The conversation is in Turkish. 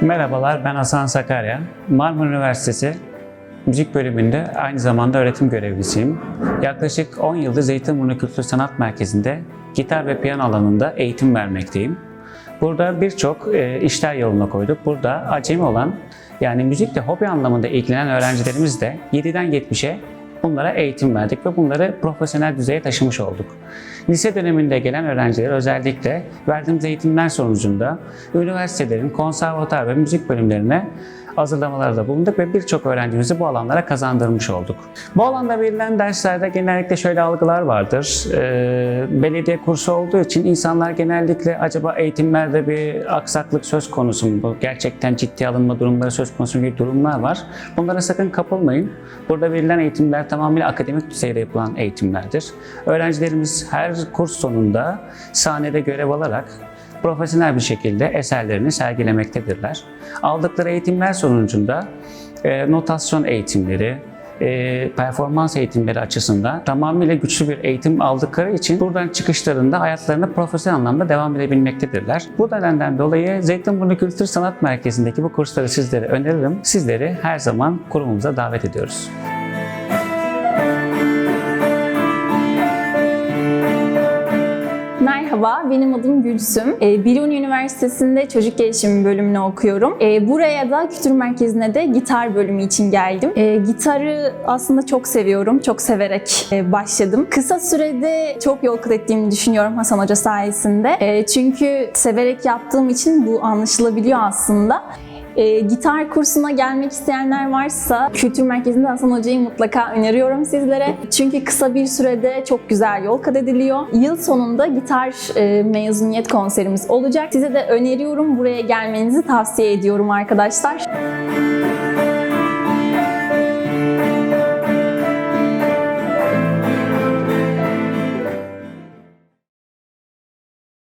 Merhabalar, ben Hasan Sakarya. Marmara Üniversitesi Müzik bölümünde aynı zamanda öğretim görevlisiyim. Yaklaşık 10 yıldır Zeytinburnu Kültür Sanat Merkezi'nde gitar ve piyano alanında eğitim vermekteyim. Burada birçok e, işler yoluna koyduk. Burada acemi olan yani müzikle hobi anlamında ilgilenen öğrencilerimiz de 7'den 70'e bunlara eğitim verdik ve bunları profesyonel düzeye taşımış olduk. Lise döneminde gelen öğrenciler özellikle verdiğimiz eğitimler sonucunda üniversitelerin konservatuar ve müzik bölümlerine hazırlamalarda bulunduk ve birçok öğrencimizi bu alanlara kazandırmış olduk. Bu alanda verilen derslerde genellikle şöyle algılar vardır. Ee, belediye kursu olduğu için insanlar genellikle acaba eğitimlerde bir aksaklık söz konusu mu? Gerçekten ciddi alınma durumları söz konusu gibi durumlar var. Bunlara sakın kapılmayın. Burada verilen eğitimler tamamıyla akademik düzeyde yapılan eğitimlerdir. Öğrencilerimiz her kurs sonunda sahnede görev alarak profesyonel bir şekilde eserlerini sergilemektedirler. Aldıkları eğitimler sonucunda e, notasyon eğitimleri, e, performans eğitimleri açısından tamamıyla güçlü bir eğitim aldıkları için buradan çıkışlarında hayatlarına profesyonel anlamda devam edebilmektedirler. Bu nedenden dolayı Zeytinburnu Kültür Sanat Merkezi'ndeki bu kursları sizlere öneririm. Sizleri her zaman kurumumuza davet ediyoruz. Merhaba, benim adım Gülsüm. Ee, Biruni Üniversitesi'nde çocuk gelişimi bölümünü okuyorum. Ee, Buraya da kültür merkezine de gitar bölümü için geldim. Ee, Gitarı aslında çok seviyorum, çok severek e, başladım. Kısa sürede çok yol kat ettiğimi düşünüyorum Hasan Hoca sayesinde. Ee, Çünkü severek yaptığım için bu anlaşılabiliyor aslında. E, gitar kursuna gelmek isteyenler varsa Kültür Merkezi'nde Hasan Hoca'yı mutlaka öneriyorum sizlere. Çünkü kısa bir sürede çok güzel yol kat ediliyor. Yıl sonunda gitar e, mezuniyet konserimiz olacak. Size de öneriyorum. Buraya gelmenizi tavsiye ediyorum arkadaşlar.